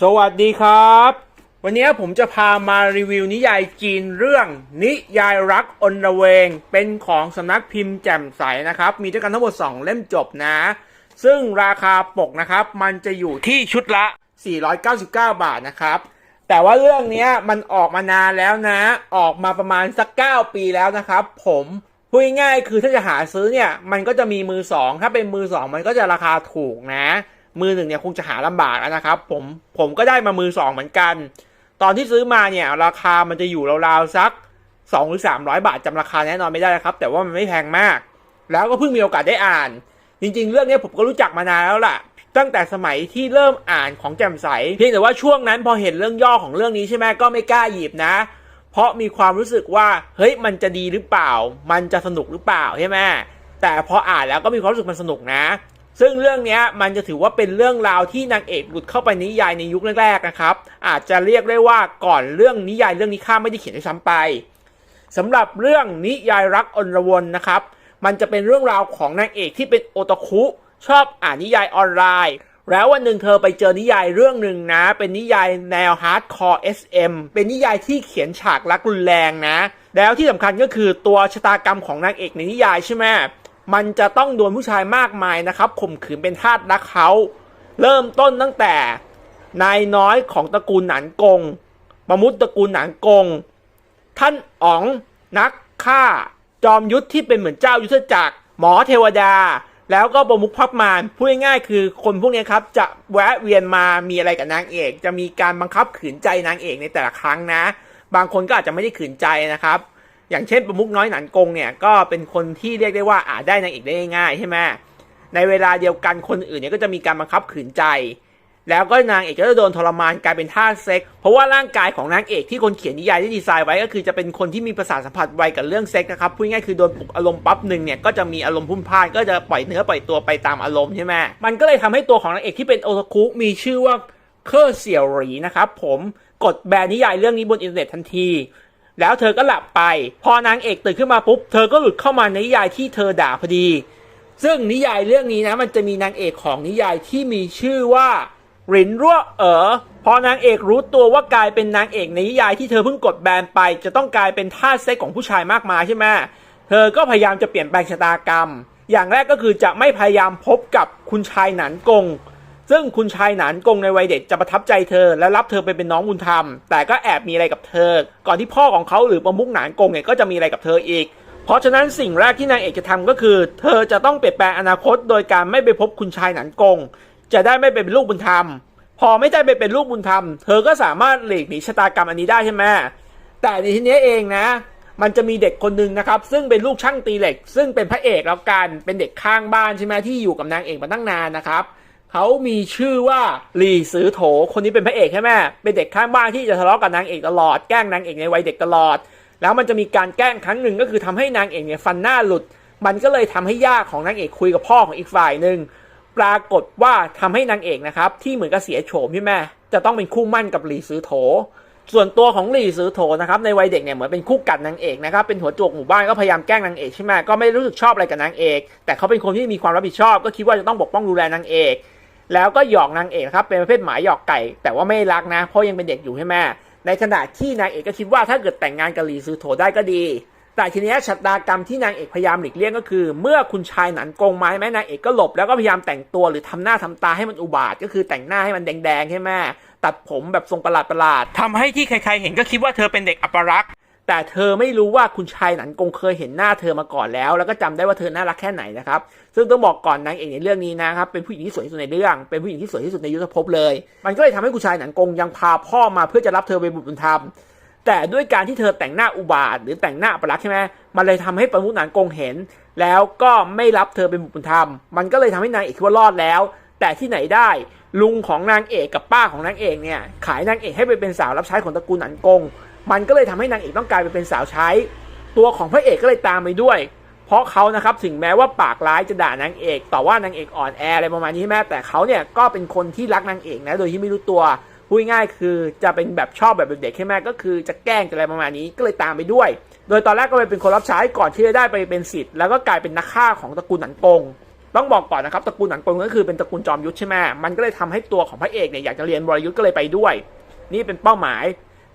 สวัสดีครับ วันนี้ผมจะพามารีวิวนิยายจีนเรื่อง นิยายรักอนระเวง เป็นของสำนักพิมพ์แจ่มใสนะครับ มีด้วยกันทั้งหมด 2 เล่มจบนะ ซึ่งราคาปกนะครับ มันจะอยู่ที่ชุดละ 499 บาทนะครับ แต่ว่าเรื่องนี้มันออกมานานแล้วนะ ออกมาประมาณสัก 9 ปีแล้วนะครับ ผมพูดง่ายคือถ้าจะหาซื้อเนี่ย มันก็จะมีมือสองถ้าเป็นมือสองมันก็จะราคาถูกนะ มือหนึ่งเนี่ยคงจะหาลำบากนะครับ ผมผมก็ได้มามือสองเหมือนกัน ตอนที่ซื้อมาเนี่ย ราคามันจะอยู่ราวๆสัก2หรือ300บาทจำราคาแน่นอนไม่ได้นะครับ แต่ว่ามันไม่แพงมาก แล้วก็เพิ่งมีโอกาสได้อ่าน จริง ๆ เรื่องนี้ผมก็รู้จักมานานแล้วล่ะ ตั้งแต่สมัยที่เริ่มอ่านของแจ่มใส เพียงแต่ว่าช่วงนั้นพอเห็นเรื่องย่อของเรื่องนี้ใช่ไหมก็ไม่กล้าหยิบนะ เพราะมีความรู้สึกว่าเฮ้ยมันจะดีหรือเปล่า มันจะสนุกหรือเปล่าใช่ไหมแต่พออ่านแล้วก็มีความรู้สึกมันสนุกนะ ซึ่งเรื่องนี้มันจะถือว่าเป็นเรื่องราวที่นางเอกหลุดเข้าไปนิยายในยุคแรกๆนะครับ อาจจะเรียกได้ว่าก่อนเรื่องนิยายเรื่องนี้ข้าไม่ได้เขียนด้วยซ้ำไปสำหรับเรื่องนิยายรักอนรวนนะครับ มันจะเป็นเรื่องราวของนางเอกที่เป็นโอตาคุชอบอ่านนิยายออนไลน์ แล้ววันหนึ่งเธอไปเจอนิยายเรื่องหนึ่งนะ เป็นนิยายแนวฮาร์ดคอร์ SM เป็นนิยายที่เขียนฉากรักรุนแรงนะ แล้วที่สำคัญก็คือตัวชะตากรรมของนางเอกในนิยายใช่ไหม มันจะต้องโดนผู้ชายมากมายนะครับข่มขืนเป็นทาสรักเขา เริ่มต้นตั้งแต่นายน้อยของตระกูลหนานกงประมุตตระกูลหนานกง ท่านอ๋องนักฆ่า จอมยุทธที่เป็นเหมือนเจ้ายุทธจักร หมอเทวดา แล้วก็ประมุขพับมารพูดง่ายๆคือคนพวกนี้ครับ จะแวะเวียนมามีอะไรกับนางเอก จะมีการบังคับขืนใจนางเอกในแต่ละครั้งนะ บางคนก็อาจจะไม่ได้ขืนใจนะครับ อย่างเช่นประมุขน้อยหนันกงเนี่ยก็เป็นคนที่เรียกได้ว่าอาจได้นางเอกได้ง่ายใช่ไหมในเวลาเดียวกันคนอื่นเนี่ยก็จะมีการบังคับขืนใจ แล้วก็นางเอกก็จะโดนทรมานกลายเป็นท่าเซ็ก เพราะว่าร่างกายของนางเอกที่คนเขียนนิยายได้ดีไซน์ไว้ก็คือจะเป็นคนที่มีประสาทสัมผัสไวกับเรื่องเซ็กนะครับพูดง่ายคือโดนปลุกอารมณ์ปั๊บหนึ่งเนี่ยก็จะมีอารมณ์พุ่มพ่านก็จะปล่อยเนื้อปล่อยตัวไปตามอารมณ์ใช่ไหมมันก็เลยทำให้ตัวของนางเอกที่เป็นโอตาคุมีชื่อว่าเคอร์เสี่ยวหรีนะครับผมกดแบนนิยายเรื่องนี้บนอินเทอร์เน็ตทันที แล้วเธอก็หลับไป พอนางเอกตื่นขึ้นมาปุ๊บ เธอก็หลุดเข้ามาในนิยายที่เธอด่าพอดี ซึ่งนิยายเรื่องนี้นะมันจะมีนางเอกของนิยายที่มีชื่อว่าหรินรั่วเอ๋อพอนางเอกรู้ตัวว่ากลายเป็นนางเอกในนิยายที่เธอเพิ่งกดแบนไป จะต้องกลายเป็นทาสเซ็กของผู้ชายมากมายใช่ไหมเธอก็พยายามจะเปลี่ยนแปลงชะตากรรม อย่างแรกก็คือจะไม่พยายามพบกับคุณชายหนานกง ซึ่งคุณชายหนานกงในวัยเด็กจะประทับใจเธอ และรับเธอไปเป็นน้องบุญธรรม แต่ก็แอบมีอะไรกับเธอ ก่อนที่พ่อของเขาหรือประมุขหนานกงเนี่ยก็จะมีอะไรกับเธออีก เพราะฉะนั้นสิ่งแรกที่นางเอกจะทำก็คือ เธอจะต้องเปลี่ยนแปลงอนาคต โดยการไม่ไปพบคุณชายหนานกง จะได้ไม่เป็นลูกบุญธรรม พอไม่ได้ไปเป็นลูกบุญธรรม เธอก็สามารถหลีกหนีชะตากรรมอันนี้ได้ใช่ไหมแต่ในทีนี้เองนะมันจะมีเด็กคนหนึ่งนะครับ ซึ่งเป็นลูกช่างตีเหล็ก ซึ่งเป็นพระเอกแล้วกันเป็นเด็กข้างบ้านใช่ไหมที่อยู่กับนางเอกมาตั้งนานนะครับ เขามีชื่อว่าหลี่ซือโถ คนนี้เป็นพระเอกใช่ไหมเป็นเด็กข้างบ้านที่จะทะเลาะกับนางเอกตลอด แกล้งนางเอกในวัยเด็กตลอด แล้วมันจะมีการแกล้งครั้งหนึ่งก็คือทำให้นางเอกเนี่ยฟันหน้าหลุด มันก็เลยทำให้ย่าของนางเอกคุยกับพ่อของอีกฝ่ายหนึ่งปรากฏว่าทำให้นางเอกนะครับที่เหมือนกับเสียโฉมใช่ไหมจะต้องเป็นคู่มั่นกับหลี่ซือโถ ส่วนตัวของหลี่ซือโถนะครับในวัยเด็กเนี่ยเหมือนเป็นคู่กัดนางเอกนะครับเป็นหัวโจกหมู่บ้านก็พยายามแกล้งนางเอกใช่ไหมก็ไม่รู้สึกชอบอะไรกับนางเอก แต่เขาเป็นคนที่มีความรับผิดชอบก็คิดว่าจะต้องปกป้องดูแลนางเอก แล้วก็หยอกนางเอกครับเป็นประเภทหมาหยอกไก่ แต่ว่าไม่รักนะ เพราะยังเป็นเด็กอยู่ใช่ไหมในขณะที่นางเอกก็คิดว่าถ้าเกิดแต่งงานกับหลีซือโถได้ก็ดี แต่ทีนี้ชะตากรรมที่นางเอกพยายามหลีกเลี่ยงก็คือ เมื่อคุณชายหนันโกงไม้แม่นางเอกก็หลบแล้วก็พยายามแต่งตัวหรือทำหน้าทำตาให้มันอุบาทก็คือแต่งหน้าให้มันแดงๆใช่ไหมตัดผมแบบทรงประหลาดประหลาดทำให้ที่ใครๆเห็นก็คิดว่าเธอเป็นเด็กอัปรักษณ์ แต่เธอไม่รู้ว่าคุณชายหนันกงเคยเห็นหน้าเธอมาก่อนแล้ว แล้วก็จำได้ว่าเธอน่ารักแค่ไหนนะครับ ซึ่งต้องบอกก่อนนางเอกในเรื่องนี้นะครับ เป็นผู้หญิงที่สวยที่สุดในเรื่อง เป็นผู้หญิงที่สวยที่สุดในยุทธภพเลย มันก็เลยทำให้คุณชายหนันกงยังพาพ่อมาเพื่อจะรับเธอเป็นบุตรบุญธรรม แต่ด้วยการที่เธอแต่งหน้าอุบาทหรือแต่งหน้าอัปลักษณ์ใช่ไหมมันเลยทำให้ประมุขหนานกงเห็น แล้วก็ไม่รับเธอเป็นบุตรบุญธรรม มันก็เลยทำให้นางเอกคิดว่ารอดแล้ว แต่ที่ไหนได้ลุงของนางเอกกับป้าของนางเอกเนี่ยขายนางเอกให้ไปเป็นสาวรับใช้ของตระกูลหนานกง มันก็เลยทำให้นางเอกต้องกลายไปเป็นสาวใช้ ตัวของพระเอกก็เลยตามไปด้วย เพราะเขานะครับถึงแม้ว่าปากร้ายจะด่านางเอกต่อว่านางเอกอ่อนแออะไรประมาณนี้แม้แต่เขาเนี่ยก็เป็นคนที่รักนางเอกนะโดยที่ไม่รู้ตัวพูดง่ายคือจะเป็นแบบชอบแบบเด็กๆใช่ไหมก็คือจะแกล้งจะอะไรประมาณนี้ก็เลยตามไปด้วย โดยตอนแรกก็ไปเป็นคนรับใช้ก่อนที่จะได้ไปเป็นสิทธิ์แล้วก็กลายเป็นนักฆ่าของตระกูลหนันกงต้องบอกก่อนนะครับตระกูลหนันกงก็คือเป็นตระกูลจอมยุทธใช่ไหมมันก็เลยทำให้ตัวของพระเอกเนี่ยอยากจะเรียนวรยุทธก็เลยไปด้วย นี่เป็นเป้าหมาย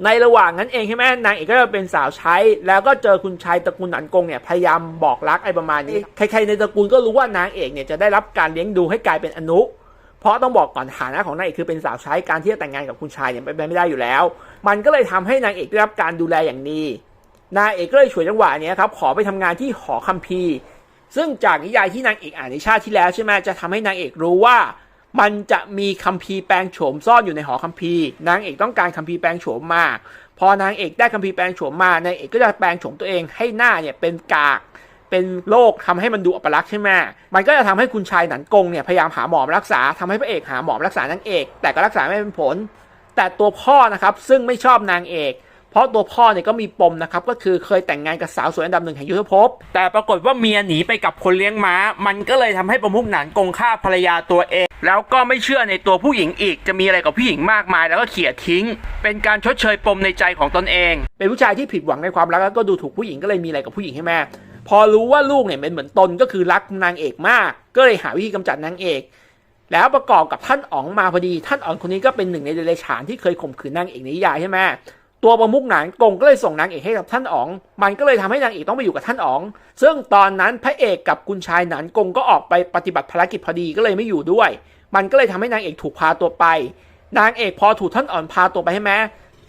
ในระหว่างนั้นเองใช่ไหมนางเอกก็จะเป็นสาวใช้ แล้วก็เจอคุณชายตระกูลหนันกงเนี่ยพยายามบอกรักไอ้ประมาณนี้ ใครๆในตระกูลก็รู้ว่านางเอกเนี่ยจะได้รับการเลี้ยงดูให้กลายเป็นอนุ เพราะต้องบอกก่อนฐานะของนางเอกคือเป็นสาวใช้การที่จะแต่งงานกับคุณชายเนี่ยเป็นไปไม่ได้อยู่แล้ว มันก็เลยทำให้นางเอกได้รับการดูแลอย่างดีนางเอกก็เลยฉวยจังหวะนี้ครับขอไปทำงานที่หอคัมภีร์ซึ่งจากนิยายที่นางเอกอ่านในชาติที่แล้วใช่ไหมจะทำให้นางเอกรู้ว่า มันจะมีคัมภีร์แปลงโฉมซ่อนอยู่ในหอคัมภีร์ นางเอกต้องการคัมภีร์แปลงโฉมมา พอนางเอกได้คัมภีร์แปลงโฉมมานางเอกก็จะแปลงโฉมตัวเองให้หน้าเนี่ยเป็นกากเป็นโรคทำให้มันดูอัปลักษณ์ใช่ไหมมันก็จะทำให้คุณชายหนันกงเนี่ยพยายามหาหมอมรักษาทำให้พระเอกหาหมอมรักษานางเอก แต่ก็รักษาไม่เป็นผล แต่ตัวพ่อนะครับซึ่งไม่ชอบนางเอก ราะตัวพ่อเนี่ยก็มีปมนะครับก็คือเคยแต่งงานกับสาวสวยอันดับหนึ่งแห่งยุทธภพ แต่ปรากฏว่าเมียหนีไปกับคนเลี้ยงม้า มันก็เลยทำให้ประมุขหนานกงฆ่าภรรยาตัวเอง แล้วก็ไม่เชื่อในตัวผู้หญิงอีก จะมีอะไรกับผู้หญิงมากมาย แล้วก็เขี่ยทิ้ง เป็นการชดเชยปมในใจของตนเอง เป็นผู้ชายที่ผิดหวังในความรักแล้วก็ดูถูกผู้หญิงก็เลยมีอะไรกับผู้หญิงให้แม่พอรู้ว่าลูกเนี่ยเป็นเหมือนตนก็คือรักนางเอกมาก ก็เลยหาวิธีกำจัดนางเอก แล้วประกอบกับท่านอ๋องมาพอดี ท่านอ๋องคนนี้ก็เป็นหนึ่งในเดรัจฉานที่เคยข่มขืนนางเอกในนิยายใช่ไหม ตัวประมุขหนานกงก็เลยส่งนางเอกให้กับท่านอ๋อง มันก็เลยทำให้นางเอกต้องไปอยู่กับท่านอ๋อง ซึ่งตอนนั้นพระเอกกับคุณชายหนานกงก็ออกไปปฏิบัติภารกิจพอดีก็เลยไม่อยู่ด้วย มันก็เลยทำให้นางเอกถูกพาตัวไป นางเอกพอถูกท่านอ๋องพาตัวไปให้แม้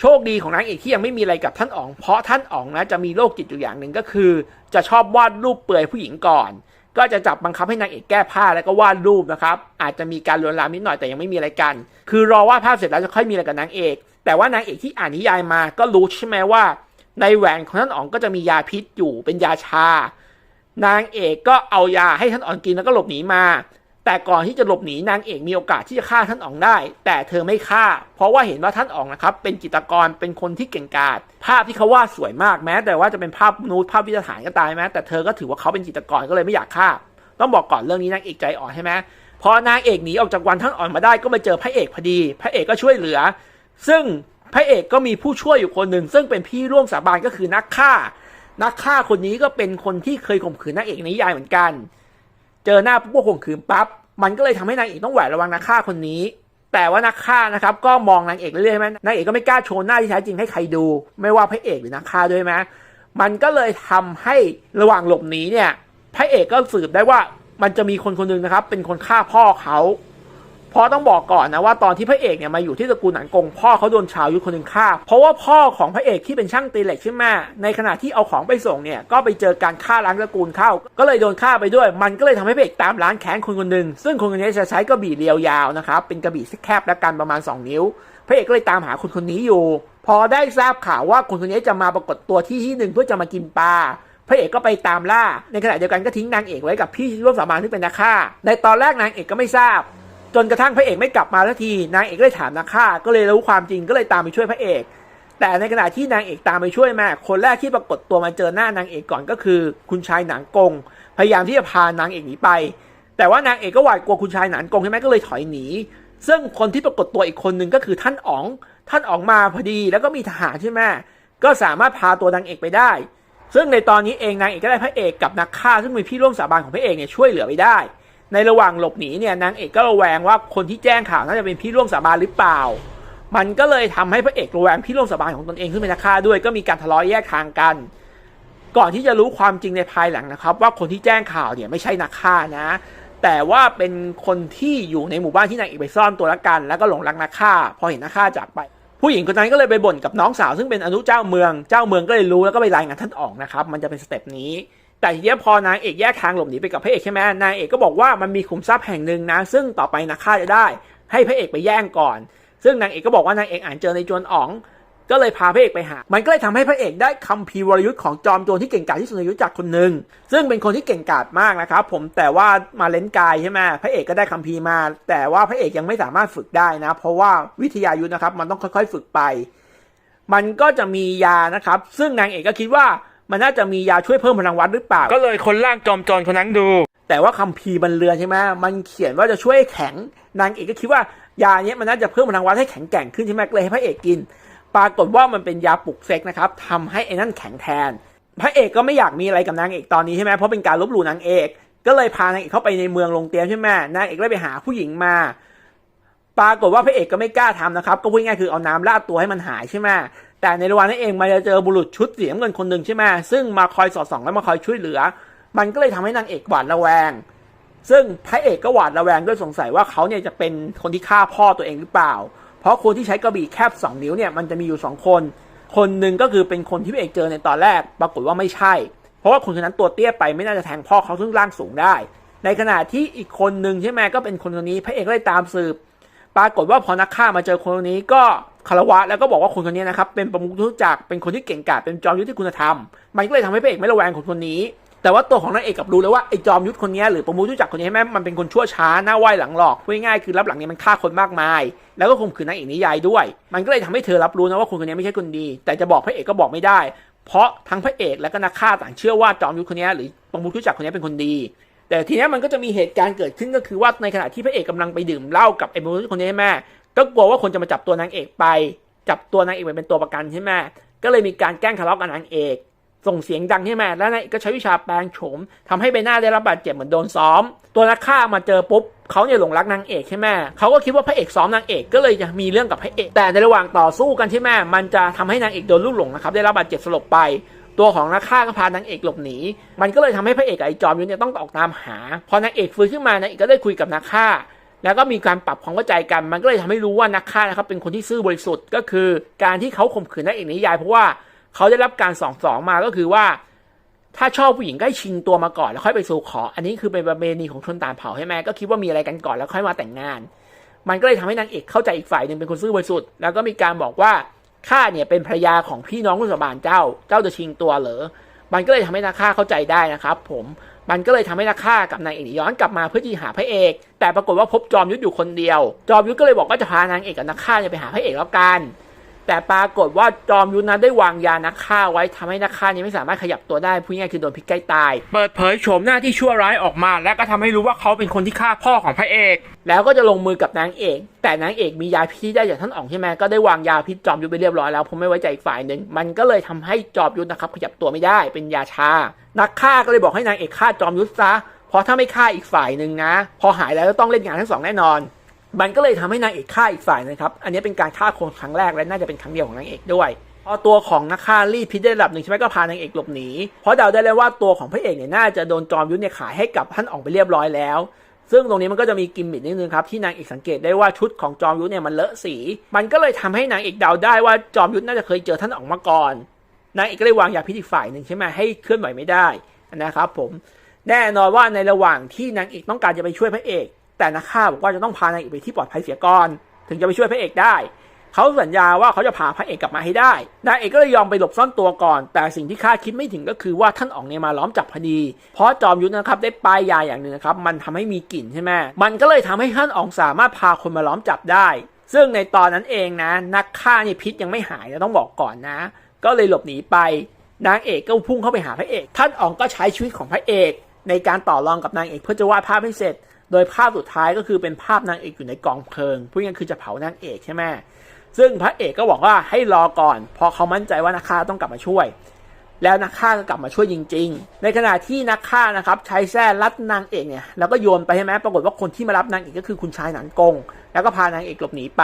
โชคดีของนางเอกที่ยังไม่มีอะไรกับท่านอ๋อง เพราะท่านอ๋องนะจะมีโรคจิตอยู่อย่างหนึ่งก็คือ จะชอบวาดรูปเปลือยผู้หญิงก่อน ก็จะจับบังคับให้นางเอกแก้ผ้าแล้วก็วาดรูปนะครับ อาจจะมีการลวนลามนิดหน่อยแต่ยังไม่มีอะไรกัน คือรอวาดภาพเสร็จแล้วจะค่อยมีอะไรกับนางเอก แต่ว่านางเอกที่อ่านนิยายมาก็รู้ใช่ไหมว่า ในแหวนของท่านอ๋องก็จะมียาพิษอยู่เป็นยาชา นางเอกก็เอายาให้ท่านอ๋องกินแล้วก็หลบหนีมา แต่ก่อนที่จะหลบหนีนางเอกมีโอกาสที่จะฆ่าท่านอ๋องได้ แต่เธอไม่ฆ่า เพราะว่าเห็นว่าท่านอ๋องนะครับเป็นจิตรกรเป็นคนที่เก่งกาจภาพที่เขาวาดสวยมากแม้ แต่ว่าจะเป็นภาพนูดภาพวิจารณ์ก็ตายแม้แต่เธอก็ถือว่าเขาเป็นจิตรกรก็เลยไม่อยากฆ่า ต้องบอกก่อนเรื่องนี้นางเอกใจอ่อนใช่ไหมพอนางเอกหนีออกจากวันท่านอ่อนมาได้ก็มาเจอพระเอกพอดี พระเอกก็ช่วยเหลือ ซึ่งพระเอกก็มีผู้ช่วยอยู่คนหนึ่ง ซึ่งเป็นพี่ร่วมสาบานก็คือนักฆ่า นักฆ่าคนนี้ก็เป็นคนที่เคยข่มขืนนางเอกในนิยายเหมือนกัน เจอหน้าปุ๊บก็ข่มขืนปั๊บ มันก็เลยทำให้นางเอกต้องแหวดระวังนักฆ่าคนนี้ แต่ว่านักฆ่านะครับก็มองนางเอกเรื่อยๆใช่ไหมนางเอกก็ไม่กล้าโชว์หน้าที่แท้จริงให้ใครดู ไม่ว่าพระเอกหรือนักฆ่าด้วยไหมมันก็เลยทำให้ระหว่างหลบหนีเนี่ยพระเอกก็สืบได้ว่ามันจะมีคนคนหนึ่งนะครับ เป็นคนฆ่าพ่อเขา เพราะต้องบอกก่อนนะว่าตอนที่พระเอกเนี่ยมาอยู่ที่ตระกูลหนันกงพ่อเขาโดนชาวยุทธคนหนึ่งฆ่า เพราะว่าพ่อของพระเอกที่เป็นช่างตีเหล็กใช่ไหมในขณะที่เอาของไปส่งเนี่ยก็ไปเจอการฆ่าล้างตระกูลเข้า ก็เลยโดนฆ่าไปด้วย มันก็เลยทำให้พระเอกตามล้างแค้นคนคนหนึ่งซึ่งคนคนนี้จะใช้กระบี่เรียวยาวนะครับเป็นกระบี่แคบและกันประมาณ 2 นิ้ว พระเอกก็เลยตามหาคนคนนี้อยู่ พอได้ทราบข่าวว่าคนคนนี้จะมาปรากฏตัวที่ที่หนึ่งเพื่อจะมากินปลาพระเอกก็ไปตามล่า ในขณะเดียวกันก็ทิ้งนางเอกไว้กับพี่ร่วมสาบานที่เป็นนักฆ่า ในตอนแรกนางเอกก็ไม่ทราบ จนกระทั่งพระเอกไม่กลับมาสักทีนางเอกก็เลยถามนักฆ่าก็เลยรู้ความจริงก็เลยตามไปช่วยพระเอก แต่ในขณะที่นางเอกตามไปช่วยแม่คนแรกที่ปรากฏตัวมาเจอหน้านางเอกก่อนก็คือ คุณชายหนังกง พยายามที่จะพานางเอกหนีไป แต่ว่านางเอกก็หวาดกลัวคุณชายหนังกงใช่ไหมก็เลยถอยหนีซึ่งคนที่ปรากฏตัวอีกคนหนึ่งก็คือท่านอ๋อง ท่านอ๋องมาพอดีแล้วก็มีทหารใช่ไหมก็สามารถพาตัวนางเอกไปได้ ซึ่งในตอนนี้เองนางเอกก็ได้พระเอกกับนักฆ่าซึ่งเป็นพี่ร่วมสาบานของพระเอกเนี่ยช่วยเหลือไปได้ ในระหว่างหลบหนีเนี่ยนางเอกก็ระแวงว่าคนที่แจ้งข่าวน่าจะเป็นพี่ร่วมสาบานหรือเปล่า มันก็เลยทำให้พระเอกระแวงพี่ร่วมสาบานของตนเองซึ่งเป็นนักฆ่าด้วยก็มีการทะเลาะแยกทางกัน ก่อนที่จะรู้ความจริงในภายหลังนะครับ ว่าคนที่แจ้งข่าวเนี่ยไม่ใช่นักฆ่านะ แต่ว่าเป็นคนที่อยู่ในหมู่บ้านที่นางเอกไปซ่อนตัวละกัน แล้วก็หลงรักนักฆ่า พอเห็นนักฆ่าจากไปผู้หญิงคนนั้นก็เลยไปบ่นกับน้องสาวซึ่งเป็นอนุเจ้าเมือง เจ้าเมืองก็เลยรู้แล้วก็ไปรายงานท่านออกนะครับ มันจะเป็นสเต็ปนี้ แต่ทีนี้พอนางเอกแยกทางหลบหนีไปกับพระเอกใช่ไหมนางเอกก็บอกว่ามันมีขุมทรัพย์แห่งหนึ่งนะ ซึ่งต่อไปนักฆ่าจะได้ ให้พระเอกไปแย่งก่อน ซึ่งนางเอกก็บอกว่านางเอกอ่านเจอในจวนอ๋อง ก็เลยพาพระเอกไปหา มันก็เลยทำให้พระเอกได้คัมภีวรยุทธ์ของจอมโจรที่เก่งกาจที่สุดในยุทธจักรคนหนึ่งซึ่งเป็นคนที่เก่งกาจมากนะครับผมแต่ว่ามาเล่นกายใช่ไหมพระเอกก็ได้คัมภีมา แต่ว่าพระเอกยังไม่สามารถฝึกได้นะ เพราะว่าวิทยายุทธนะครับมันต้องค่อยๆฝึกไป มันก็จะมียานะครับ ซึ่งนางเอกก็คิดว่า มันน่าจะมียาช่วยเพิ่มพลังวัดหรือเปล่า ก็เลยคนล่างจอมโจรคนนั้นดู แต่ว่าคัมภีร์บรรเรือนใช่ไหมมันเขียนว่าจะช่วยให้แข็งนางเอกก็คิดว่ายาเนี้ยมันน่าจะเพิ่มพลังวัดให้แข็งแกร่งขึ้นใช่ไหมก็เลยให้พระเอกกิน ปรากฏว่ามันเป็นยาปลุกเซ็กนะครับทำให้ไอ้นั่นแข็งแทน พระเอกก็ไม่อยากมีอะไรกับนางเอกตอนนี้ใช่ไหมเพราะเป็นการลบหลู่นางเอก ก็เลยพานางเอกเข้าไปในเมืองลงเตรียมใช่ไหมนางเอกเลยไปหาผู้หญิงมาปรากฏว่าพระเอกก็ไม่กล้าทำนะครับ ก็พูดง่ายๆคือเอาน้ำราดตัวให้มันหายใช่ไหม แต่ในระหว่างนั้นเองมันจะเจอบุรุษชุดเสีน้ำเงินคนหนึ่งใช่ไหมซึ่งมาคอยสอดส่องและมาคอยช่วยเหลือ มันก็เลยทำให้นางเอกหวาดระแวง ซึ่งพระเอกก็หวาดระแวงด้วยสงสัยว่าเขาเนี่ยจะเป็นคนที่ฆ่าพ่อตัวเองหรือเปล่า เพราะคนที่ใช้กระบี่แคบสองนิ้วเนี่ยมันจะมีอยู่สองคน คนหนึ่งก็คือเป็นคนที่พระเอกเจอในตอนแรก ปรากฏว่าไม่ใช่ เพราะว่าคนคนนั้นตัวเตี้ยไปไม่น่าจะแทงพ่อเขาซึ่งร่างสูงได้ ในขณะที่อีกคนหนึ่งใช่ไหมก็เป็นคนคนนี้ พระเอกก็เลยตามสืบ ปรากฏว่าพอนักฆ่ามาเจอคนคนนี้ก็ คารวะแล้วก็บอกว่าคนคนนี้นะครับเป็นประมุขทุจักรเป็นคนที่เก่งกาจเป็นจอมยุทธที่คุณธรรม มันก็เลยทำให้พระเอกไม่ระแวงคนคนนี้ แต่ว่าตัวของนางเอกกับรู้แล้วว่าไอ้จอมยุทธคนนี้หรือประมุขทุจักรคนนี้แม่มันเป็นคนชั่วช้าหน้าไหวหลังหลอกพูดง่ายๆคือรับหลังนี้มันฆ่าคนมากมาย แล้วก็ข่มขืนนางเอกนิยายด้วย มันก็เลยทำให้เธอรับรู้นะว่าคนคนนี้ไม่ใช่คนดี แต่จะบอกพระเอกก็บอกไม่ได้ เพราะทั้งพระเอกและก็นักฆ่าต่างเชื่อว่าจอมยุทธคนนี้หรือประมุขทุจักรคนนี้เป็นคนดีแต่ทีนี้มันก็จะมีเหตุการณ์เกิดขึ้นก็คือว่าในขณะที่พระเอกกำลังไปดื่มเหล้ากับไอ้ประมุขคนนี้แม่ ก็กลัวว่าคนจะมาจับตัวนางเอกไป จับตัวนางเอกไปเป็นตัวประกันใช่ไหมก็เลยมีการแกล้งทะเลาะกับนางเอก ส่งเสียงดังใช่ไหมแล้วนางเอกก็ใช้วิชาแปลงโฉมทำให้ใบหน้าได้รับบาดเจ็บเหมือนโดนซ้อม ตัวนักฆ่ามาเจอปุ๊บเขาเนี่ยหลงรักนางเอกใช่ไหมเขาก็คิดว่าพระเอกซ้อมนางเอกก็เลยจะมีเรื่องกับพระเอก แต่ในระหว่างต่อสู้กันใช่ไหมมันจะทำให้นางเอกโดนลูกหลงนะครับได้รับบาดเจ็บสลบไปตัวของนักฆ่าก็พานางเอกหลบหนี มันก็เลยทำให้พระเอกไอ้จอมยุทธเนี่ยต้องออกตามหา พอนางเอกฟื้นขึ้นมานางเอกก็ได้คุยกับนักฆ่า แล้วก็มีการปรับความเข้าใจกัน มันก็เลยทำให้รู้ว่านักฆ่านะครับเป็นคนที่ซื่อบริสุทธิ์ก็คือ การที่เขาข่มขืนนางเอกนิยาย เพราะว่าเขาได้รับการสองสองมาก็คือว่า ถ้าชอบผู้หญิงก็ให้ชิงตัวมาก่อนแล้วค่อยไปสู่ขอ อันนี้คือเป็นประเพณีของชนต่างเผ่าใช่ไหมก็คิดว่ามีอะไรกันก่อนแล้วค่อยมาแต่งงาน มันก็เลยทำให้นางเอกเข้าใจอีกฝ่ายหนึ่งเป็นคนซื่อบริสุทธิ์แล้วก็มีการบอกว่าข้าเนี่ยเป็นภรรยาของพี่น้องรุ่นสบานเจ้า เจ้าจะชิงตัวเหรอ มันก็เลยทำให้นักฆ่าเข้าใจได้นะครับผม มันก็เลยทำให้นักฆ่ากับนางเอกย้อนกลับมาเพื่อที่หาพระเอก แต่ปรากฏว่าพบจอมยุทธอยู่คนเดียว จอมยุทธก็เลยบอกว่าจะพานางเอกกับนักฆ่าเนี่ยไปหาพระเอกแล้วกัน แต่ปรากฏว่าจอมยุทธนั้นได้วางยานักฆ่าไว้ทำให้นักฆ่านี้ไม่สามารถขยับตัวได้พูดง่ายๆคือโดนพิษใกล้ตาย เปิดเผยโฉมหน้าที่ชั่วร้ายออกมา และก็ทำให้รู้ว่าเขาเป็นคนที่ฆ่าพ่อของพระเอก แล้วก็จะลงมือกับนางเอก แต่นางเอกมียาพิษที่ได้จากท่านอ๋องใช่ไหมก็ได้วางยาพิษจอมยุทธไปเรียบร้อยแล้วผมไม่ไว้ใจอีกฝ่ายหนึ่งมันก็เลยทำให้จอมยุทธนะครับขยับตัวไม่ได้เป็นยาชา นักฆ่าก็เลยบอกให้นางเอกฆ่าจอมยุทธซะเพราะถ้าไม่ฆ่าอีกฝ่ายหนึ่งนะ พอหายแล้วจะต้องเล่นงานทั้งสองแน่นอน มันก็เลยทำให้นางเอกฆ่าอีกฝ่ายนะครับ อันนี้เป็นการฆ่าคนครั้งแรกและน่าจะเป็นครั้งเดียวของนางเอกด้วย พอตัวของนักฆ่ารีพิษได้ระดับหนึ่งใช่ไหมก็พานางเอกหลบหนี เพราะเดาได้เลยว่าตัวของพระเอกเนี่ยน่าจะโดนจอมยุทธเนี่ยขายให้กับท่านอองไปเรียบร้อยแล้ว ซึ่งตรงนี้มันก็จะมีกิมมิคนิดนึงครับที่นางเอกสังเกตได้ว่าชุดของจอมยุทธเนี่ยมันเลอะสี มันก็เลยทำให้นางเอกเดาได้ว่าจอมยุทธน่าจะเคยเจอท่านอองมาก่อน นางเอกก็เลยวางยาพิษอีกฝ่ายหนึ่งใช่ไหมให้เคลื่อนไหวไม่ได้นะครับผม แน่นอนว่าในระหว่างที่นางเอกต้องการจะไปช่วยพระเอก แต่นักฆ่าบอกว่าจะต้องพานางเอกไปที่ปลอดภัยเสียก่อน ถึงจะไปช่วยพระเอกได้ เขาสัญญาว่าเขาจะพาพระเอกกลับมาให้ได้ นางเอกก็เลยยอมไปหลบซ่อนตัวก่อน แต่สิ่งที่คาดคิดไม่ถึงก็คือว่าท่านอ๋องเนี่ยมาล้อมจับพอดี เพราะจอมยุทธนะครับได้ป้ายยาอย่างหนึ่งนะครับ มันทำให้มีกลิ่นใช่ไหมมันก็เลยทำให้ท่านอ๋องสามารถพาคนมาล้อมจับได้ ซึ่งในตอนนั้นเองนะ นักฆ่านี่พิษยังไม่หายนะต้องบอกก่อนนะ ก็เลยหลบหนีไป นางเอกก็พุ่งเข้าไปหาพระเอก ท่านอ๋องก็ใช้ชีวิตของพระเอก ในการต่อรองกับนางเอกเพื่อจะวาดภาพให้เสร็จ โดยภาพสุดท้ายก็คือเป็นภาพนางเอกอยู่ในกองเพลิงพูดง่ายๆคือจะเผานางเอกใช่ไหมซึ่งพระเอกก็บอกว่าให้รอก่อนเพราะเขามั่นใจว่านักฆ่าต้องกลับมาช่วย แล้วนักฆ่าก็กลับมาช่วยจริง ๆ ในขณะที่นักฆ่านะครับใช้แส้รัดนางเอกเนี่ยแล้วก็โยนไปใช่ไหมปรากฏว่าคนที่มารับนางเอกก็คือคุณชายหนันกง แล้วก็พานางเอกหลบหนีไป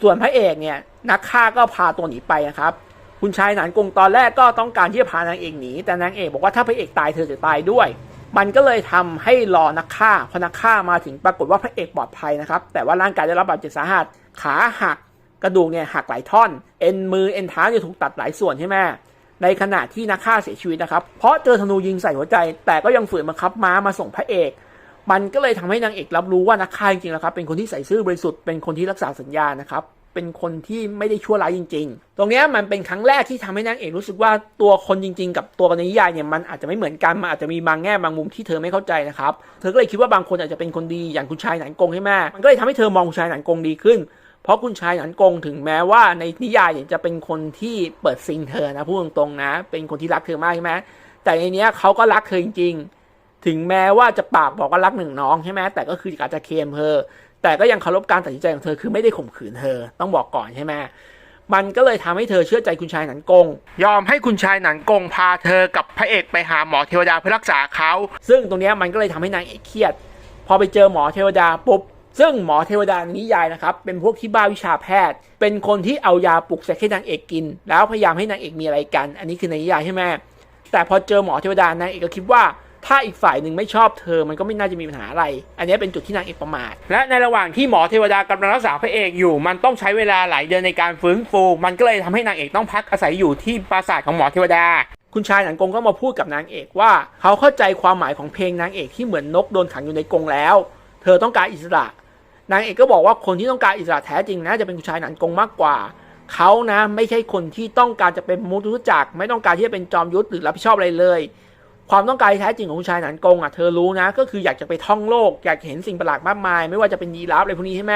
ส่วนพระเอกเนี่ยนักฆ่าก็พาตัวหนีไปนะครับคุณชายหนานกงตอนแรกก็ต้องการที่จะพานางเอกหนีแต่นางเอกบอกว่าถ้าพระเอกตายเธอจะตายด้วย มันก็เลยทำให้รอนักฆ่าพอนักฆ่ามาถึงปรากฏว่าพระเอกปลอดภัยนะครับ แต่ว่าร่างกายได้รับบาดเจ็บสาหัสขาหักกระดูกเนี่ยหักหลายท่อน เอ็นมือเอ็นเท้าเนี่ยถูกตัดหลายส่วนใช่ไหมในขณะที่นักฆ่าเสียชีวิตนะครับ เพราะเจอธนูยิงใส่หัวใจ แต่ก็ยังฝืนบังคับม้ามาส่งพระเอก มันก็เลยทำให้นางเอกรับรู้ว่านักฆ่าจริงๆแล้วครับ เป็นคนที่ใส่ซื่อบริสุทธิ์ เป็นคนที่รักษาสัญญานะครับ เป็นคนที่ไม่ได้ชั่วร้ายจริง ๆ ตรงเนี้ยมันเป็นครั้งแรกที่ทำให้นางเอกรู้สึกว่าตัวคนจริง ๆ กับตัวในนิยายเนี่ยมันอาจจะไม่เหมือนกันมันอาจจะมีบางแง่บางมุมที่เธอไม่เข้าใจนะครับเธอก็เลยคิดว่าบางคนอาจจะเป็นคนดีอย่างคุณชายหนันกงใช่ไหมมันก็เลยทำให้เธอมองคุณชายหนันกงดีขึ้นเพราะคุณชายหนันกงถึงแม้ว่าในนิยายเนี่ยจะเป็นคนที่เปิดซิงเธอนะพูดตรงๆนะ เป็นคนที่รักเธอมากใช่ไหมแต่ในเนี้ยเขาก็รักเธอจริงๆ ถึงแม้ว่าจะปากบอกว่ารักหนึ่งน้องใช่ไหมแต่ก็คืออาจจะเคมเธอ แต่ก็ยังเคารพการตัดสินใจของเธอคือไม่ได้ข่มขืนเธอ ต้องบอกก่อนใช่ไหมมันก็เลยทำให้เธอเชื่อใจคุณชายหนันกง ยอมให้คุณชายหนันกงพาเธอกับพระเอกไปหาหมอเทวดาเพื่อรักษาเขา ซึ่งตรงเนี้ยมันก็เลยทำให้นางเอกเครียด พอไปเจอหมอเทวดาปุ๊บ ซึ่งหมอเทวดาในนิยายนะครับ เป็นพวกที่บ้าวิชาแพทย์ เป็นคนที่เอายาปลุกเสกให้นางเอกกิน แล้วพยายามให้นางเอกมีอะไรกัน อันนี้คือในนิยายใช่ไหมแต่พอเจอหมอเทวดานางเอกก็คิดว่า ถ้าอีกฝ่ายหนึ่งไม่ชอบเธอมันก็ไม่น่าจะมีปัญหาอะไร อันนี้เป็นจุดที่นางเอกประมาท และในระหว่างที่หมอเทวดากำลังรักษาพระเอกอยู่ มันต้องใช้เวลาหลายเดือนในการฟื้นฟู มันก็เลยทำให้นางเอกต้องพักอาศัยอยู่ที่ปราสาทของหมอเทวดาคุณชายหนังกงก็มาพูดกับนางเอกว่า เขาเข้าใจความหมายของเพลงนางเอกที่เหมือนนกโดนขังอยู่ในกรงแล้ว เธอต้องการอิสระ นางเอกก็บอกว่าคนที่ต้องการอิสระแท้จริงนะจะเป็นคุณชายหนังกงมากกว่า เขานะไม่ใช่คนที่ต้องการจะเป็นมุทุจักไม่ต้องการที่จะเป็นจอมยุทธหรือรับผิดชอบอะไรเลย ความต้องการแท้จริงของคุณชายหนันกงอะเธอรู้นะ ก็คืออยากจะไปท่องโลก อยากเห็นสิ่งประหลาดมากมาย ไม่ว่าจะเป็นยีราฟอะไรพวกนี้ใช่ไหม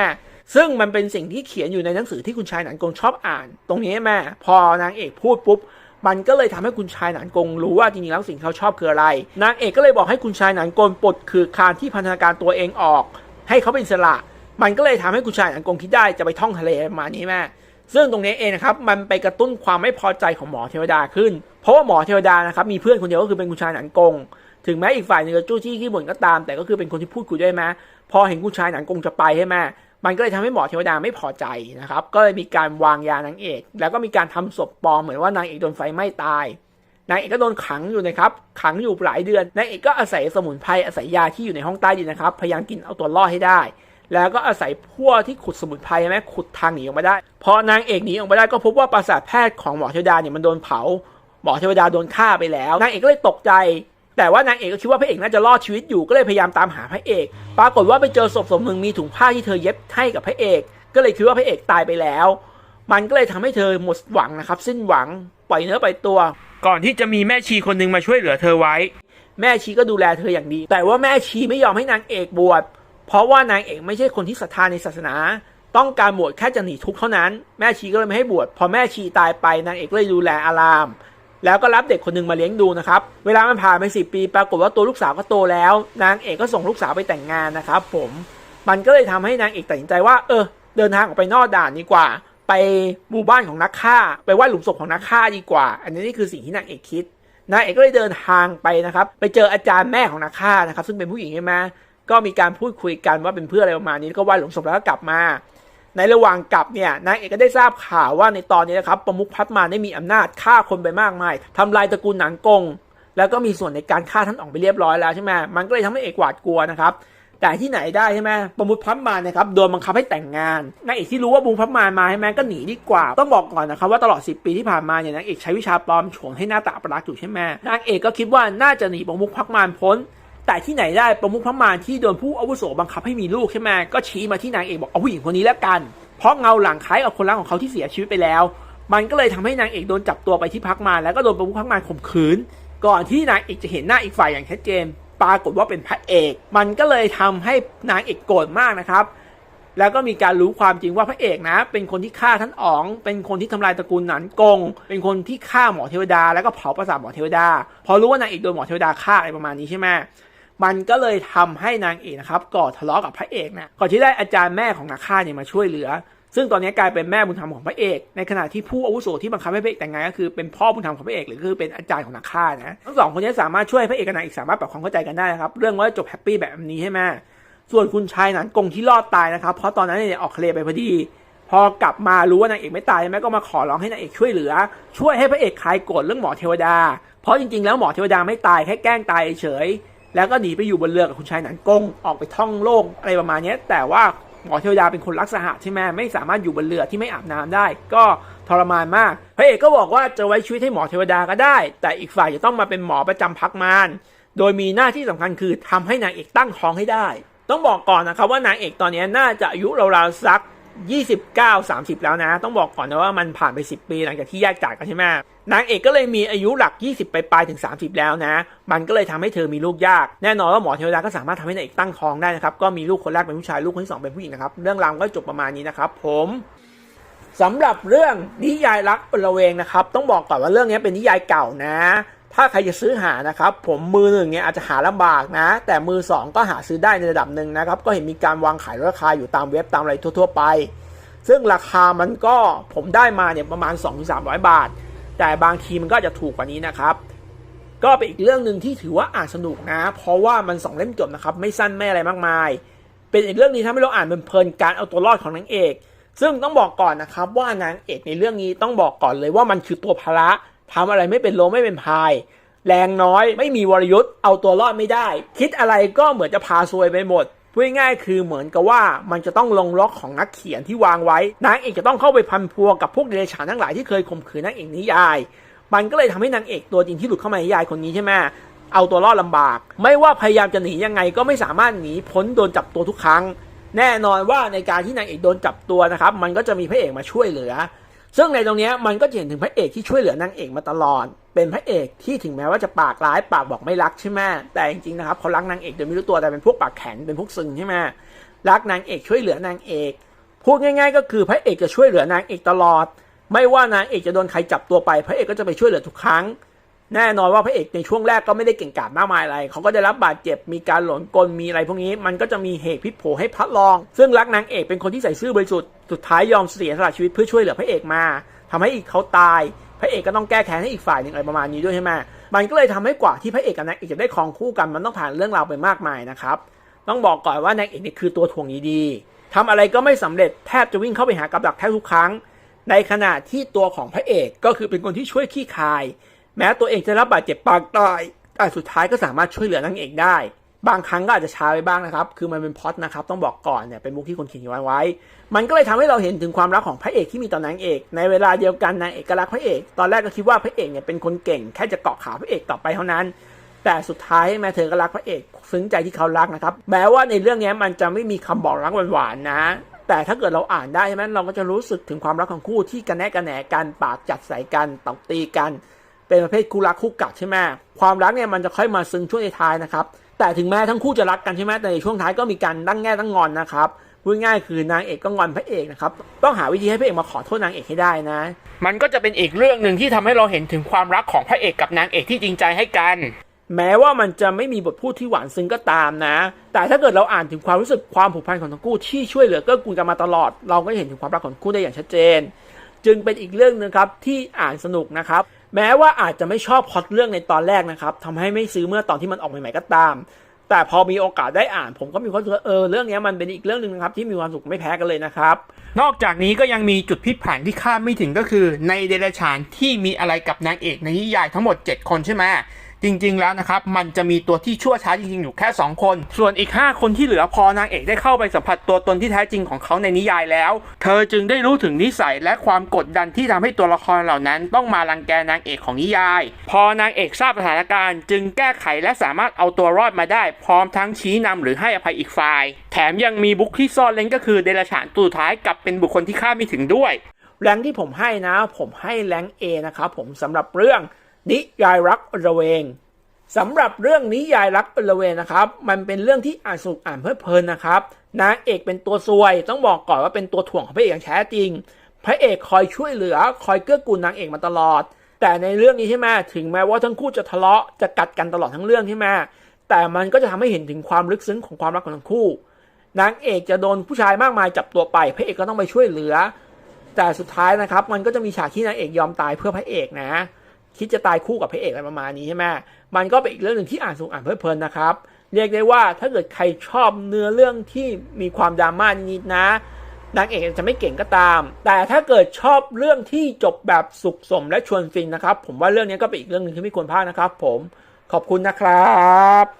ซึ่งมันเป็นสิ่งที่เขียนอยู่ในหนังสือที่คุณชายหนันกงชอบอ่าน ตรงนี้ใช่ไหมพอนางเอกพูดปุ๊บมันก็เลยทำให้คุณชายหนานกงรู้ว่าจริงๆแล้วสิ่งเขาชอบคืออะไร นางเอกก็เลยบอกให้คุณชายหนานกงปลดคือคานที่พันธนาการตัวเองออก ให้เขาเป็นอิสระ มันก็เลยทำให้คุณชายหนานกงคิดได้จะไปท่องทะเลมานี้แม่ ซึ่งตรงนี้เองนะครับมันไปกระตุ้นความไม่พอใจของหมอเทวดาขึ้น เพราะว่าหมอเทวดานะครับมีเพื่อนคนเดียวก็คือเป็นคุณชายหนานกง ถึงแม้อีกฝ่ายหนึ่งจะจู้จี้ขี้บ่นก็ตาม แต่ก็คือเป็นคนที่พูดคุยด้วยไหมพอเห็นคุณชายหนานกงจะไปใช่ไหมมันก็เลยทำให้หมอเทวดาไม่พอใจนะครับก็เลยมีการวางยานางเอก แล้วก็มีการทำศพปลอมเหมือนว่านางเอกโดนไฟไหม้ตายนางเอกก็โดนขังอยู่นะครับ ขังอยู่หลายเดือน นางเอกก็อาศัยสมุนไพรอาศัยยาที่อยู่ในห้องใต้ดินนะครับ พยายามกินเอาตัวรอดให้ได้ แล้วก็อาศัยพวกที่ขุดสมุนไพรใช่ไหมขุดทางหนีออกมาได้ พอนางเอกหนีออกมาได้ก็พบว่าปราสาทแพทย์ของหมอเทวดาเนี่ยมันโดนเผา หมอเทวดาโดนฆ่าไปแล้ว นางเอกก็เลยตกใจ แต่ว่านางเอกก็คิดว่าพระเอกน่าจะรอดชีวิตอยู่ก็เลยพยายามตามหาพระเอก ปรากฏว่าไปเจอศพศพหนึ่งมีถุงผ้าที่เธอเย็บให้กับพระเอก ก็เลยคิดว่าพระเอกตายไปแล้ว มันก็เลยทำให้เธอหมดหวังนะครับ สิ้นหวังปล่อยเนื้อปล่อยตัว ก่อนที่จะมีแม่ชีคนหนึ่งมาช่วยเหลือเธอไว้ แม่ชีก็ดูแลเธออย่างดี แต่ว่าแม่ชีไม่ยอมให้นางเอกบวช เพราะว่านางเอกไม่ใช่คนที่ศรัทธาในศาสนา ต้องการบวชแค่จะหนีทุกข์เท่านั้น แม่ชีก็เลยไม่ให้บวช พอแม่ชีตายไปนางเอกเลยดูแลอาราม แล้วก็รับเด็กคนหนึ่งมาเลี้ยงดูนะครับ เวลามันผ่านไปสิปี ปรากฏว่าตัวลูกสาวก็โตแล้ว นางเอกก็ส่งลูกสาวไปแต่งงานนะครับ ผม มันก็เลยทำให้นางเอกตัดสินใจว่า เออ เดินทางออกไปนอกด่านดีกว่า ไปหมู่บ้านของนักฆ่า ไปไหว้หลุมศพของนักฆ่าดีกว่า อันนี้นี่คือสิ่งที่นางเอกคิดนางเอกก็เลยเดินทางไปนะครับ ไปเจออาจารย์แม่ของนักฆ่านะครับ ซึ่งเป็นผู้หญิงใช่ไหม ก็มีการพูดคุยกันว่าเป็นเพื่ออะไรประมาณนี้ก็ไหว้หลุมศพแล้วก็กลับมา ในระหว่างกลับเนี่ยนางเอกก็ได้ทราบข่าวว่าในตอนนี้นะครับประมุขพัดมาได้มีอำนาจฆ่าคนไปมากมายทำลายตระกูลหนังกง แล้วก็มีส่วนในการฆ่าท่านอ๋องไปเรียบร้อยแล้วใช่ไหมมันก็เลยทำให้เอกหวาดกลัวนะครับแต่ที่ไหนได้ใช่ไหมประมุขพัดมานะครับโดนบังคับให้แต่งงานนางเอกที่รู้ว่าบุญพัดมามาใช่ไหมก็หนีดีกว่า ต้องบอกก่อนนะครับว่าตลอด 10 ปีที่ผ่านมาเนี่ยนางเอกใช้วิชาปลอมฉวงให้หน้าตาประหลาดอยู่ใช่ไหมนางเอกก็คิดว่าน่าจะหนีประมุขพัดมาพ้น แต่ที่ไหนได้ประมุขพระมารที่โดนผู้อาวุโสบังคับให้มีลูกใช่ไหมก็ชี้มาที่นางเอกบอกเอาผู้หญิงคนนี้แล้วกัน เพราะเงาหลังคล้ายกับคนรักของเขาที่เสียชีวิตไปแล้ว มันก็เลยทำให้นางเอกโดนจับตัวไปที่พักมารแล้วก็โดนประมุขพระมารข่มขืน ก่อนที่นางเอกจะเห็นหน้าอีกฝ่ายอย่างชัดเจน ปรากฏว่าเป็นพระเอก มันก็เลยทำให้นางเอกโกรธมากนะครับแล้วก็มีการรู้ความจริงว่าพระเอกนะ เป็นคนที่ฆ่าท่านอ๋อง เป็นคนที่ทำลายตระกูลหนันกง เป็นคนที่ฆ่าหมอเทวดา แล้วก็เผาปราสาทหมอเทวดา พอรู้ว่านางเอกโดนหมอเทวดาฆ่าอะไรประมาณนี้ใช่ไหม มันก็เลยทำให้นางเอกนะครับก่อทะเลาะกับพระเอกนะก่อนที่ได้อาจารย์แม่ของนักฆ่าเนี่ยมาช่วยเหลือ ซึ่งตอนนี้กลายเป็นแม่บุญธรรมของพระเอก ในขณะที่ผู้อาวุโสที่บังคับให้พระเอกแต่งงานก็คือเป็นพ่อบุญธรรมของพระเอกหรือคือเป็นอาจารย์ของนักฆ่านะทั้งสองคนนี้สามารถช่วยพระเอกกับนางเอกสามารถปรับความเข้าใจกันได้นะครับเรื่องว่าจบแฮปปี้แบบนี้ใช่ไหมส่วนคุณชายนั้นกงที่รอดตายนะครับ เพราะตอนนั้นเนี่ยออกทะเลไปพอดีพอกลับมารู้ว่านางเอกไม่ตายใช่ไหมก็มาขอร้องให้นางเอกช่วยเหลือ ช่วยให้พระเอกคลายโกรธเรื่องหมอเทวดา เพราะจริงๆแล้วหมอเทวดาไม่ตายแค่แกล้งตายเฉย แล้วก็หนีไปอยู่บนเรือกับคุณชายหนันกงออกไปท่องโลกอะไรประมาณนี้แต่ว่าหมอเทวดาเป็นคนรักสหะใช่ไหมไม่สามารถอยู่บนเรือที่ไม่อาบน้ำได้ ก็ทรมานมากพระเอกก็บอกว่าจะไว้ชีวิตให้หมอเทวดาก็ได้ แต่อีกฝ่ายจะต้องมาเป็นหมอประจำพักมารโดยมีหน้าที่สำคัญคือทำให้นางเอกตั้งท้องให้ได้ ต้องบอกก่อนนะครับว่านางเอกตอนนี้น่าจะอายุราวๆสัก 29 30แล้วนะ ต้องบอกก่อนนะว่ามันผ่านไป10ปีหลังจากที่แยกจากกันใช่ไหมนางเอกก็เลยมีอายุหลัก 20 ไปปลายถึง 30 แล้วนะ มันก็เลยทำให้เธอมีลูกยาก แน่นอนว่าหมอเทวดาก็สามารถทำให้นางเอกตั้งท้องได้นะครับ ก็มีลูกคนแรกเป็นผู้ชายลูกคนที่สองเป็นผู้หญิงนะครับ เรื่องราวก็จบประมาณนี้นะครับ ผมสำหรับเรื่องนิยายรักอลเวงนะครับ ต้องบอกก่อนว่าเรื่องนี้เป็นนิยายเก่านะ ถ้าใครจะซื้อหานะครับ ผมมือหนึ่งเนี่ยอาจจะหาลำบากนะ แต่มือสองก็หาซื้อได้ในระดับหนึ่งนะครับ ก็เห็นมีการวางขายราคาอยู่ตามเว็บตามอะไรทั่ว ๆ ไป ซึ่งราคามันก็ผมได้มาเนี่ยประมาณ 2-300 บาท แต่บางทีมันก็จะถูกกว่านี้นะครับ ก็เป็นอีกเรื่องหนึ่งที่ถือว่าอ่านสนุกนะ เพราะว่ามันสองเล่มจบนะครับไม่สั้นไม่อะไรมากมาย เป็นอีกเรื่องนี้ทำให้เราอ่านเพลินการเอาตัวรอดของนางเอก ซึ่งต้องบอกก่อนนะครับว่านางเอกในเรื่องนี้ต้องบอกก่อนเลยว่ามันคือตัวภาระ ทำอะไรไม่เป็นโลไม่เป็นพาย แรงน้อยไม่มีวรยุทธ์เอาตัวรอดไม่ได้ คิดอะไรก็เหมือนจะพาซวยไปหมดพูดง่ายคือเหมือนกับว่ามันจะต้องลงล็อกของนักเขียนที่วางไว้ นางเอกจะต้องเข้าไปพันพัวกับพวกเดรัจฉานทั้งหลายที่เคยข่มขืนนางเอกนิยาย มันก็เลยทำให้นางเอกตัวจริงที่หลุดเข้ามาในนิยายคนนี้ใช่ไหมเอาตัวรอดลำบาก ไม่ว่าพยายามจะหนียังไงก็ไม่สามารถหนีพ้นโดนจับตัวทุกครั้ง แน่นอนว่าในการที่นางเอกโดนจับตัวนะครับ มันก็จะมีพระเอกมาช่วยเหลือ ซึ่งในตรงนี้มันก็จะเห็นถึงพระเอกที่ช่วยเหลือนางเอกมาตลอด เป็นพระเอกที่ถึงแม้ว่าจะปากร้ายปากบอกไม่รักใช่ไหมแต่จริงๆนะครับเขารักนางเอกโดยไม่รู้ตัวแต่เป็นพวกปากแข็งเป็นพวกซึงใช่ไหมรักนางเอกช่วยเหลือนางเอกพูดง่าย ๆ ก็คือพระเอกจะช่วยเหลือนางเอกตลอด ไม่ว่านางเอกจะโดนใครจับตัวไป พระเอกก็จะไปช่วยเหลือทุกครั้ง แน่นอนว่าพระเอกในช่วงแรกก็ไม่ได้เก่งกาจมากมายอะไร เขาก็ได้รับบาดเจ็บ มีการหลงกล มีอะไรพวกนี้ มันก็จะมีเหตุพลิกโผให้พระรอง ซึ่งรักนางเอกเป็นคนที่ใส่ซื่อบริสุทธิ์ สุดท้ายยอมเสียสละชีวิตเพื่อช่วยเหลือพระเอกมาทำให้อีกเขาตาย พระเอกก็ต้องแก้แค้นให้อีกฝ่ายหนึ่งอะไรประมาณนี้ด้วยใช่ไหมมันก็เลยทำให้กว่าที่พระเอกกับนางเอกจะได้ครองคู่กัน มันต้องผ่านเรื่องราวไปมากมายนะครับ ต้องบอกก่อนว่านางเอกนี่คือตัวถ่วงดีๆทำอะไรก็ไม่สำเร็จ แทบจะวิ่งเข้าไปหากับดักแทบทุกครั้ง ในขณะที่ตัวของพระเอกก็คือเป็นคนที่ช่วยขี้คาย แม้ตัวเองจะรับบาดเจ็บปางตายแต่สุดท้ายก็สามารถช่วยเหลือนางเอกได้ บางครั้งก็อาจจะช้าไปบ้างนะครับ คือมันเป็นพอดนะครับ ต้องบอกก่อนเนี่ย เป็นมุกที่คนเขียนไว้ไว้ มันก็เลยทำให้เราเห็นถึงความรักของพระเอกที่มีต่อนางเอก ในเวลาเดียวกันนางเอกก็รักพระเอก ตอนแรกก็คิดว่าพระเอกเนี่ยเป็นคนเก่ง แค่จะเกาะขาพระเอกต่อไปเท่านั้น แต่สุดท้ายแม่เธอก็รักพระเอกซึ้งใจที่เขารักนะครับ แม้ว่าในเรื่องนี้มันจะไม่มีคำบอกรักหวานๆนะ แต่ถ้าเกิดเราอ่านได้ใช่ไหมเราก็จะรู้สึกถึงความรักของคู่ที่กันแนะกันแหนกันปากจัดใส่กันตบตีกัน เป็นประเภทคู่รักคู่กัดใช่ไหมความรักเนี่ยมันจะค่อยมาซึ้งช่วงท้ายๆนะครับ แต่ถึงแม้ทั้งคู่จะรักกันใช่ไหมแต่ในช่วงท้ายก็มีการตั้งแง่ตั้งงอนนะครับพูดง่ายๆคือนางเอกก็งอนพระเอกนะครับ ต้องหาวิธีให้พระเอกมาขอโทษนางเอกให้ได้นะ มันก็จะเป็นอีกเรื่องหนึ่งที่ทำให้เราเห็นถึงความรักของพระเอกกับนางเอกที่จริงใจให้กัน แม้ว่ามันจะไม่มีบทพูดที่หวานซึ้งก็ตามนะ แต่ถ้าเกิดเราอ่านถึงความรู้สึกความผูกพันของทั้งคู่ที่ช่วยเหลือเกื้อกูลกันมาตลอด เราก็จะเห็นถึงความรักของคู่ได้อย่างชัดเจน จึงเป็นอีกเรื่องหนึงครับที่อ่านสนุกนะครับ แม้ว่าอาจจะไม่ชอบพอดเรื่องในตอนแรกนะครับทำให้ไม่ซื้อเมื่อตอนที่มันออกใหม่ๆก็ตาม แต่พอมีโอกาสได้อ่าน ผมก็มีความรู้สึกเออเรื่องนี้มันเป็นอีกเรื่องหนึ่งนะครับที่มีความสุขไม่แพ้กันเลยนะครับ นอกจากนี้ก็ยังมีจุดพลิกผันที่คาดไม่ถึงก็คือ ในเดรัจฉานที่มีอะไรกับนางเอกในนิยายทั้งหมด 7 คนใช่ไหม จริง ๆ แล้วนะครับมันจะมีตัวที่ชั่วช้าจริง ๆ อยู่แค่ 2 คน ส่วนอีก 5 คนที่เหลือพอนางเอกได้เข้าไปสัมผัสตัวตนที่แท้จริงของเขาในนิยายแล้ว เธอจึงได้รู้ถึงนิสัยและความกดดันที่ทำให้ตัวละครเหล่านั้น ต้องมารังแกนางเอกของนิยาย พอนางเอกทราบสถานการณ์ จึงแก้ไขและสามารถเอาตัวรอดมาได้ พร้อมทั้งชี้นำหรือให้อภัยอีกฝ่าย แถมยังมีบุคที่ซ่อนเล้นก็คือเดรัจฉานตัวท้ายกับเป็นบุคคลที่คาดไม่ถึงด้วยแรงที่ผมให้นะ ผมให้แรง A นะครับผมสำหรับเรื่อง นิยายรักอระเวงสำหรับเรื่องนิยายรักอระเวงนะครับ มันเป็นเรื่องที่อ่านสนุกอ่านเพลิดเพลินนะครับนางเอกเป็นตัวซวย ต้องบอกก่อนว่าเป็นตัวถ่วงของพระเอกอย่างแท้จริง พระเอกคอยช่วยเหลือ คอยเกื้อกูลนางเอกมาตลอด แต่ในเรื่องนี้ใช่ไหมถึงแม้ว่าทั้งคู่จะทะเลาะจะกัดกันตลอดทั้งเรื่องใช่ไหมแต่มันก็จะทำให้เห็นถึงความลึกซึ้งของความรักของทั้งคู่ นางเอกจะโดนผู้ชายมากมายจับตัวไป พระเอกก็ต้องไปช่วยเหลือ แต่สุดท้ายนะครับ มันก็จะมีฉากที่นางเอกยอมตายเพื่อพระเอกนะ คิดจะตายคู่กับพระเอกอะไรประมาณนี้ใช่ไหมมันก็เป็นอีกเรื่องหนึ่งที่อ่านสนุกอ่านเพลินๆนนะครับ เรียกได้ว่าถ้าเกิดใครชอบเนื้อเรื่องที่มีความดราม่านิดนะนางเอกจะไม่เก่งก็ตาม แต่ถ้าเกิดชอบเรื่องที่จบแบบสุขสมและชวนฟินนะครับ ผมว่าเรื่องนี้ก็เป็นอีกเรื่องหนึ่งที่ไม่ควรพลาดนะครับ ผมขอบคุณนะครับ